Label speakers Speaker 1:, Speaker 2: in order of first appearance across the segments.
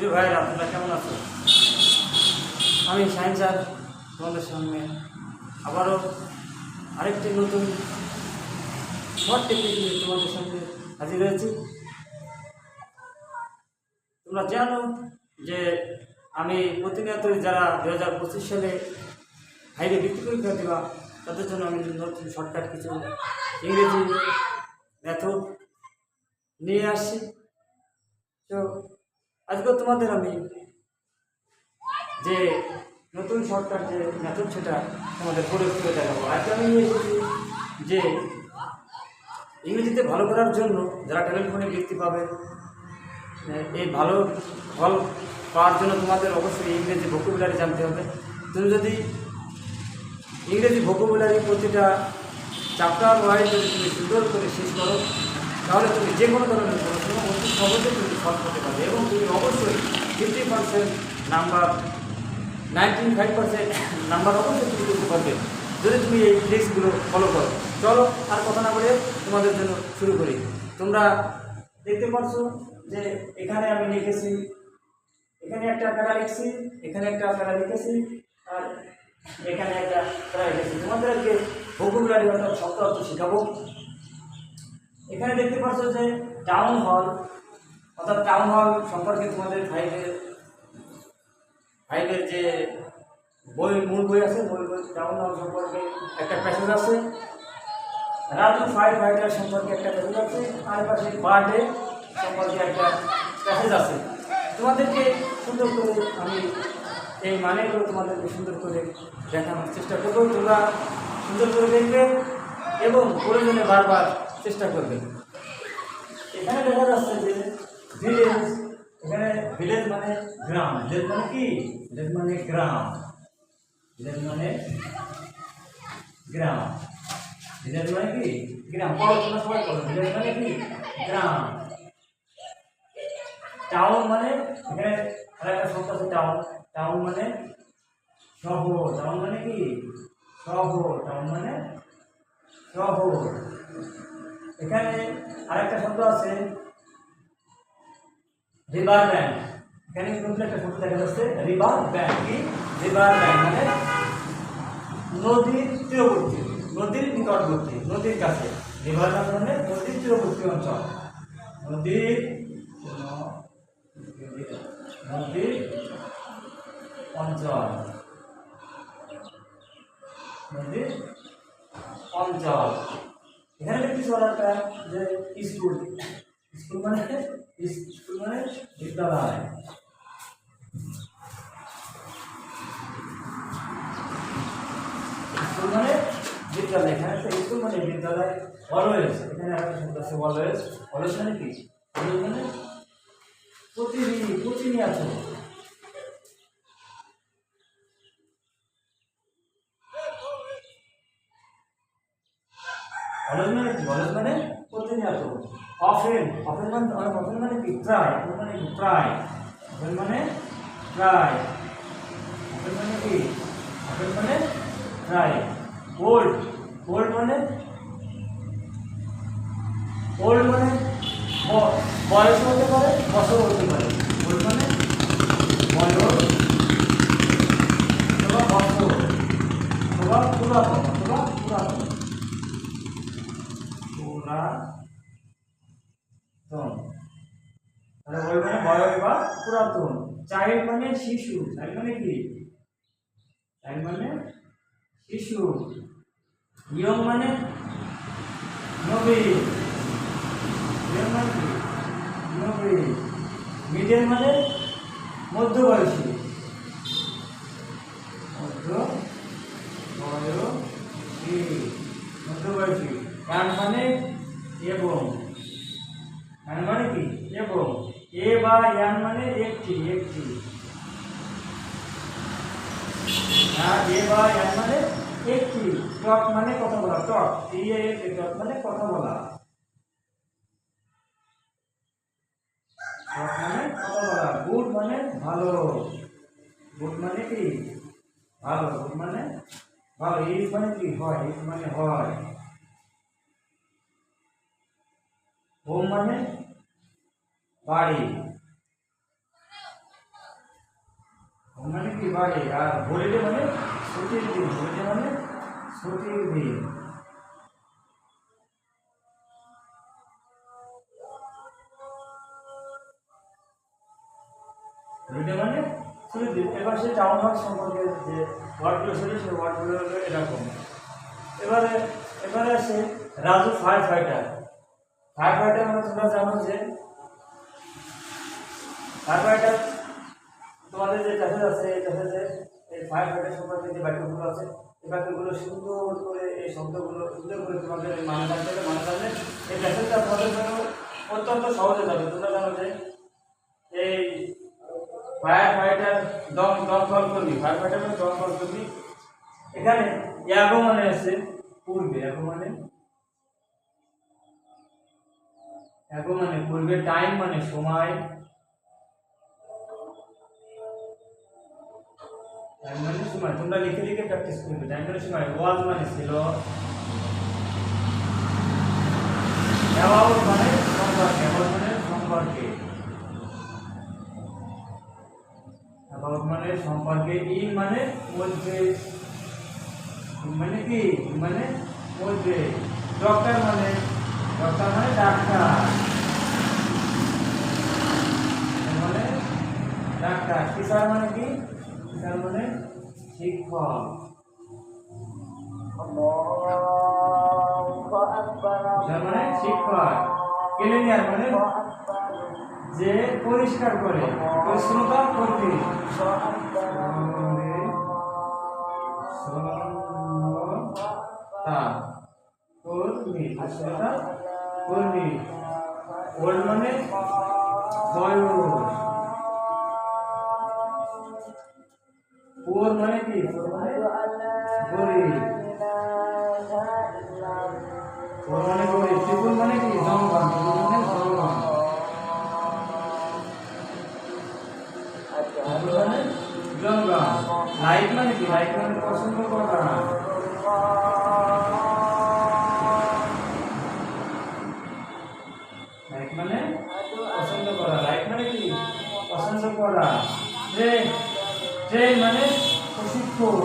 Speaker 1: প্রিয় ভাইরা তোমরা কেমন আছো আমি সাইন স্যার, তোমাদের সামনে আবারও আরেকটি নতুন তোমাদের সামনে হাজির হয়েছি। তোমরা জানো যে আমি প্রতিনিয়তই যারা দু হাজার পঁচিশ সালে হাইরে বৃত্তি পরীক্ষা দেওয়া তাদের জন্য আমি নতুন শর্টকাট কিছু ইংরেজি মেথড নিয়ে আসছি। তো আজকে তোমাদের আমি যে নতুন সরকার যে মেথড সেটা তোমাদের করে দেখাবো। আজকে আমি নিয়ে এসেছি যে ইংরেজিতে ভালো করার জন্য যারা টেলিফোনে বৃত্তি পাবে এই ভালো ফল পাওয়ার জন্য তোমাদের অবশ্যই ইংরেজি ভোকুবুলারি জানতে হবে। তুমি যদি ইংরেজি ভোকুবুলারি প্রতিটা চ্যাপ্টার ওয়াইজ যদি তুমি সুন্দর করে শেষ করো তাহলে তুমি যে কোনো ধরনের পড়াশোনা অতি সহজে তুমি সলভ করতে পারবে এবং তুমি অবশ্যই fifty percent number ninety five percent number অবশ্যই তুমি করতে পারবে যদি তুমি এই ট্রিক্সগুলো ফলো করো। চলো আর কথা না বলে তোমাদের জন্য শুরু করি। তোমরা দেখতে পাচ্ছ যে এখানে আমি লিখেছি, এখানে একটা প্যারা লিখছি, এখানে একটা প্যারা লিখেছি, আর এখানে একটা প্যারা লিখেছি। তোমাদেরকে ভোকুবুলারি অর্থাৎ শব্দ অর্থ শেখাবো। এখানে দেখতে পাচ্ছ যে টাউন হল অর্থাৎ টাউন হল সম্পর্কে তোমাদের ফাইভের ফাইভের যে বই, মূল বই আছে, মূল বই টাউন হল সম্পর্কে একটা প্যাসেজ আছে। রাজু ফাইভ ফাইটার সম্পর্কে একটা প্যাসেজ আছে আর পাশে বার্থডে সম্পর্কে একটা প্যাসেজ আছে। তোমাদেরকে সুন্দর করে আমি এই মানেগুলো তোমাদেরকে সুন্দর করে দেখানোর চেষ্টা করব। তোমরা সুন্দর করে দেখবে এবং প্রয়োজনে বারবার চেষ্টা করবে। এখানে দেখা যাচ্ছে যে ভিলেজ এখানে ভিলেজ মানে গ্রাম। ভিলেজ মানে কি? ভিলেজ মানে গ্রাম। ভিলেজ মানে গ্রাম। ভিলেজ মানে কি? গ্রাম। পড়াশোনা সবাই করো ভিলেজ মানে কি? গ্রাম। টাউন মানে এখানে আরেকটা শব্দ আছে টাউন টাউন মানে শহর। টাউন মানে কি? শহর। টাউন মানে শহর। এখানে আরেকটা শব্দ আছে রিভার ব্যাংক এখানে নতুন একটা শব্দ দেখা যাচ্ছে রিভার ব্যাংক কি? রিভার ব্যাংক মানে নদীর তীরবর্তী, নদীর নিকটবর্তী, নদীর কাছে। রিভার ব্যাংক মানে নদীর তীরবর্তী অঞ্চল। নদীর নদীর অঞ্চল। নদীর অঞ্চল। এখানে দেখতেছি একটা যে স্কুল। স্কুল মানে স্কুল মানে বিদ্যালয়। স্কুল মানে বিদ্যালয়, এখানে একটা স্কুল মানে বিদ্যালয় অলওয়েজ এখানে একটা শব্দ আছে অলওয়েজ অলওয়েজ মানে কি? অলওয়েজ মানে প্রতিদিন, প্রতিনিয়ত অলস মানে কি অলস মানে প্রতিনিয়ত অফেন অফেন মানে অফেন মানে কি? প্রায় অফেন মানে কি? প্রায় অফেন মানে প্রায় অফেন মানে কি? অফেন মানে প্রায় ওল্ড ওল্ড মানে ওল্ড মানে বয়স হতে পারে বছর হতে পারে ওল্ড মানে বয়স অথবা বছর অথবা পুরাতন অথবা পুরাতন পুরাতন তাহলে ওই মানে বয়স বা পুরাতন চাইল্ড মানে শিশু, তার মানে কি? তার মানে শিশু। ইয়ং মানে নবীন ইয়ং মানে কি? নবীন মিডিয়াম মানে মধ্যবয়সী মধ্য বয়সী মধ্যবয়সী কান মানে এবং কান মানে কি এবং এ বা ইয়ান মানে একটি একটি আর এ বা ইয়ান মানে একটি টক মানে কথা বলা টক টি এ টক মানে কথা বলা। টক মানে কথা বলা গুড মানে ভালো। গুড মানে কি? ভালো। গুড মানে ভালো। ইজ মানে কি? হয়। ইজ মানে হয়। হোম মানে বাড়ি। মানে কি? বাড়ি। আর হলিডে মানে ছুটির দিন। হলিডে মানে ছুটির দিন মানে? এবার সেই টাউন হাউস সম্পর্কে যে ওয়ার্ডগুলো ছিল, সেই ওয়ার্ডগুলো এরকম। এবারে এবারে আসে Raju fire fighter fire fighter মানে তোমরা জানো যে ফায়ার ফাইটার তোমাদের যে প্যাসেজ আছে, এই প্যাসেজে এই ফায়ার ফাইটার সম্পর্কে যে বাক্যগুলো আছে বাক্যগুলো সুন্দর করে, এই শব্দগুলো সুন্দর করে তোমাদের মানে হবে মানে রাখলে এই প্যাসেজটা তোমাদের জন্য অত্যন্ত সহজ যাবে তোমরা জানো যে এই ফায়ার ফাইটার দম দম কল করবি ফায়ার ফাইটার মানে দম কল করবি এখানে ইয়াগো মানে আছে পূর্বে ইয়াগো মানে ইয়াগো মানে পূর্বে টাইম মানে সময় টাইম মানে সময়, তোমরা লিখে লিখে প্র্যাকটিস করবে। টাইম মানে সময় ওয়াজ মানে ছিল মানে সম্পর্কে অ্যাবাউট মানে সম্পর্কে অ্যাবাউট মানে মানে মধ্যে। মানে কি? মানে মধ্যে। ডক্টর মানে ডক্টর মানে ডাক্তার। মানে ডাক্তার। টিচার মানে কি? টিচার মানে শিক্ষক। টিচার মানে শিক্ষক। ক্লিনিয়ার মানে যে পরিষ্কার করে পরিচ্ছন্নতা করতে কর্মী কর্মী। ওল্ড মানে বয়স পোর মানে কি? গোল মানে? গরিব পোর মানে গরিব ত্রিপুর মানে কি? জঙ্গল ত্রিপুর মানে ত্রিপুর মানে জঙ্গল লাইট মানে কি? লাইট মানে পছন্দ করা। প্রশিক্ষণ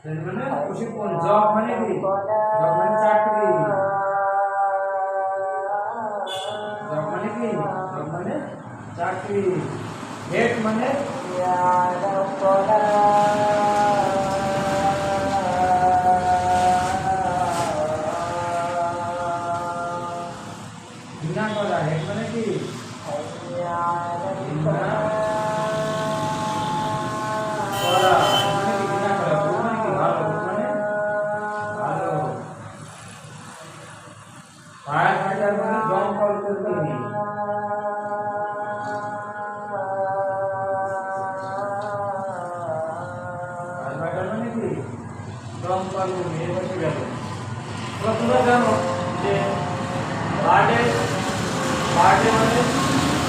Speaker 1: ট্রেন মানে প্রশিক্ষণ জব মানে কি জব মানে চাকরি জব মানে কি জব মানে চাকরি হেড মানে ঘৃণা করা হেড মানে কি ঘৃণা করা মানে কি ঘৃণা করা গুড মানে কি ভালো গুড মানে ভালো ফায়ার ফাইটার মানে দমকল কর্মী ফায়ার ফাইটার মানে কি দমকল কর্মী এর বসে গেল তো তোমরা জানো যে বার্ডে বার্ডে মানে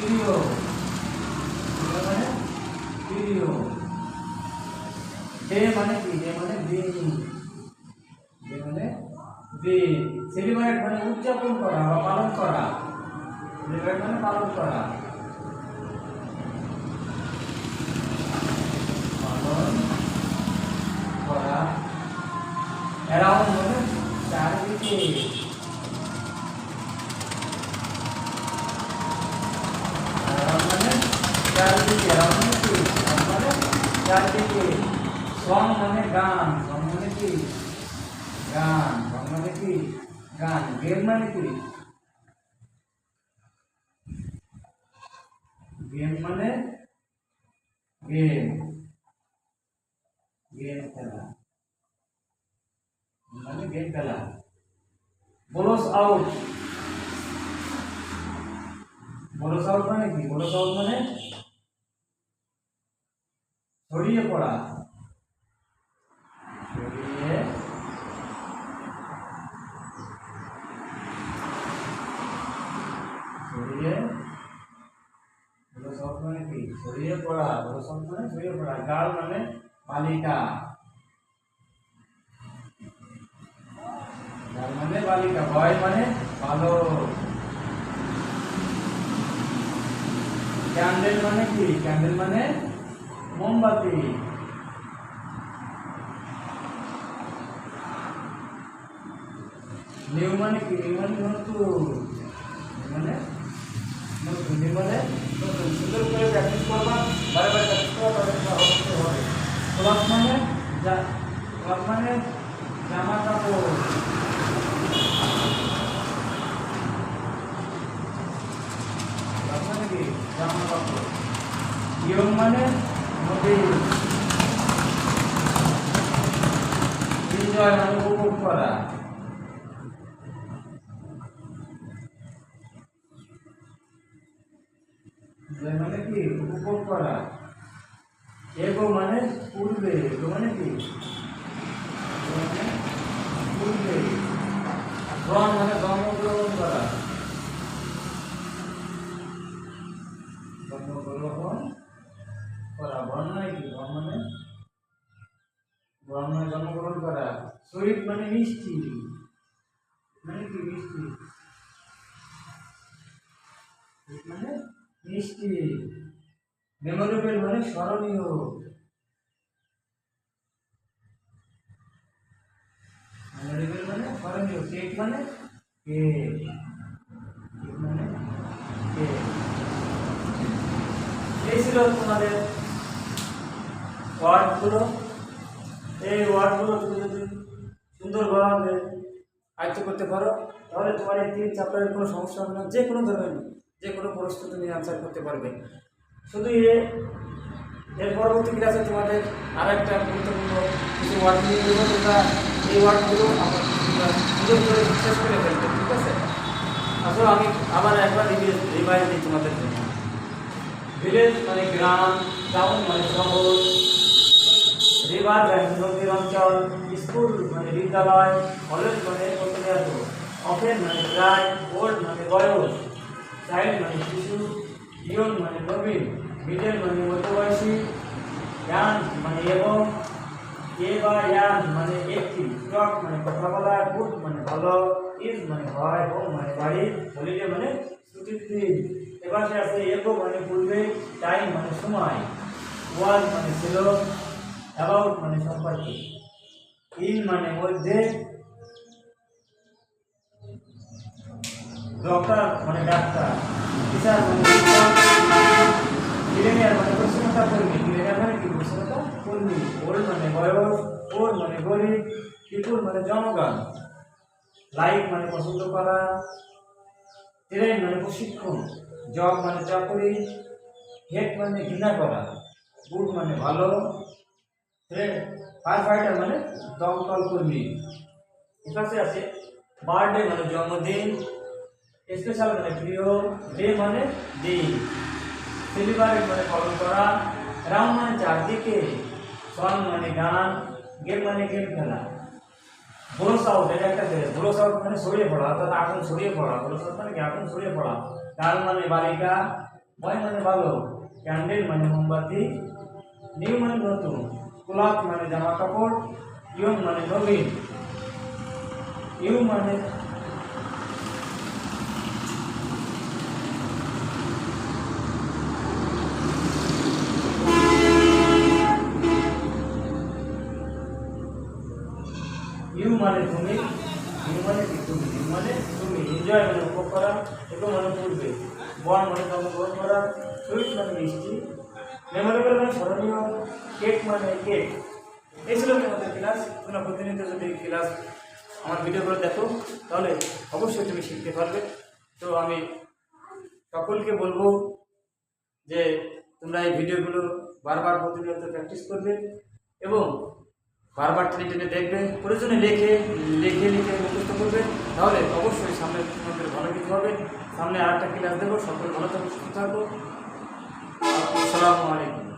Speaker 1: প্রিয় মানে মানে কি? মানে মানে সেলিব্রেট মানে উদযাপন করা বা পালন করা। সেলিব্রেট মানে পালন করা। পালন করা। মানে চারিদিকে আরাম মানে চারদিকে মানে চারদিকে সং মানে গান সং মানে কি? গান সং মানে কি গান গেম মানে কি গেম মানে গেম গেম খেলা মানে গেম খেলা বলস আউট বড় সাউথ মানে কি বড় সাউথ মানে? ছড়িয়ে পড়া। ছড়িয়ে ছড়িয়ে মানে কি? ছড়িয়ে পড়া সাউথ মানে ছড়িয়ে পড়া। গাল মানে বালিকা। গাল মানে বালিকা বয় মানে ভালো ক্যান্ডেল মানে কি? ক্যান্ডেল মানে মোমবাতি। নিউ মানে কি? নিউ মানে নতুন মানে নতুন নিউ মানে নতুন সুন্দর করে প্র্যাকটিস করবা বারে বারে প্র্যাকটিস করবা তবে অবশ্যই হবে। ক্লথ মানে যা ক্লথ মানে জামা কাপড়। মানে জামা কাপড়। ইয়ং মানে করা। মানে কি? উপভোগ করা। এগো মানে পূর্বে এগো মানে কি এগো মানে পূর্বে গ্রহণ মানে জন্মগ্রহণ করা জন্মগ্রহণ করা বর্ণ মানে কি বর্ণ মানে বর্ণ মানে জন্মগ্রহণ সুইট মানে মিষ্টি। মানে কি মিষ্টি? মানে মিষ্টি। মেমোরেবল মানে স্মরণীয়। মেমোরেবল মানে স্মরণীয়। কেক মানে মানে এই ছিল তোমাদের ওয়ার্ডগুলো এই ওয়ার্ডগুলো তুমি যদি সুন্দরভাবে আয়ত্ত করতে পারো, তাহলে তোমার এই তিন চ্যাপ্টারের কোনো সমস্যা হবে না, যে কোনো ধরনের যে কোনো প্রশ্ন তুমি আনসার করতে পারবে। শুধু এ, এর পরবর্তী ক্লাসে তোমাদের আর একটা গুরুত্বপূর্ণ কিছু ওয়ার্ড নিয়ে দেবো তোমরা এই ওয়ার্ডগুলো আমার সুন্দর করে শেষ করে ফেলবে, ঠিক আছে? আসলে আমি আবার একবার রিভাইজ দিই তোমাদের জন্য। ভিলেজ মানে গ্রাম টাউন মানে শহর। ব্যাংক নদীর অঞ্চল, স্কুল মানে বিদ্যালয়, কলেজ মানে প্রতিনিয়ত অফেন মানে প্রায় ওল্ড মানে বয়স। চাইল্ড মানে শিশু। ইয়ং মানে নবীন মিডল মানে মধ্যবয়সী। ইয়ান মানে এবং এ বা ইয়ান মানে একটি। স্টক মানে কথা বলা, গুড মানে ভালো, ইজ মানে হয়, হোম মানে বাড়ি, হলিডে মানে ছুটির দিন। এবার সে আছে এগো মানে পূর্বে, টাইম মানে সময়। ওয়াজ মানে ছিল অ্যাবাউট মানে সম্পর্কে। ইন মানে মধ্যে ডক্টর মানে ডাক্তার। টিচার মানে মানে পরিচ্ছন্নতা কর্মী মিলেনিয়ার মানে কি পরিচ্ছন্নতা কর্মী ওল্ড মানে বয়স, ওর মানে গরিব পিপুল মানে জনগণ। লাইক মানে পছন্দ করা। ট্রেন মানে প্রশিক্ষণ। জব মানে চাকরি। হেড মানে ঘৃণা করা। গুড মানে ভালো। ফায়ার ফাইটার মানে দমকল কর্মী। এপাশে আছে? বার্থডে মানে জন্মদিন। স্পেশাল মানে প্রিয় ডে মানে দিন। সেলিব্রেট মানে পালন করা। রাউন্ড মানে চারদিকে। সং মানে গান। গেম মানে গেম খেলা। ব্রোস আউট এটা একটা ব্রোস আউট মানে ছড়িয়ে পড়া। অর্থাৎ আগুন ছড়িয়ে পড়া। ব্রোস আউট মানে কি? আগুন ছড়িয়ে পড়া। গাল মানে বালিকা। বয় মানে ভালো ক্যান্ডেল মানে মোমবাতি। নিউ মানে নতুন। ক্লথ মানে জামা কাপড় ইয়ং মানে নবীন ইউ মানে ইউ মানে তুমি ইউ মানে কি তুমি ইউ মানে তুমি এনজয় মানে উপভোগ করা এবং মানে পূর্বে। বন মানে জন্মগ্রহণ করা, সুইট মানে মিষ্টি। মেমোরেবল মানে স্মরণীয় কেক মানে কেক। এই ছিল আমাদের ক্লাস তোমরা প্রতিনিয়ত যদি ক্লাস আমার ভিডিওগুলো দেখো, তাহলে অবশ্যই তুমি শিখতে পারবে। তো আমি সকলকে বলব যে তোমরা এই ভিডিওগুলো বারবার প্রতিনিয়ত প্র্যাকটিস করবে এবং বারবার টেনে টেনে দেখবে, প্রয়োজনে লেখে, লিখে লিখে মুখস্থ করবে। তাহলে অবশ্যই সামনে তোমাদের ভালো কিছু হবে। সামনে আর একটা ক্লাস দেবো সকলে ভালো থাকো, সুস্থ থাকো। আসসালামু আলাইকুম।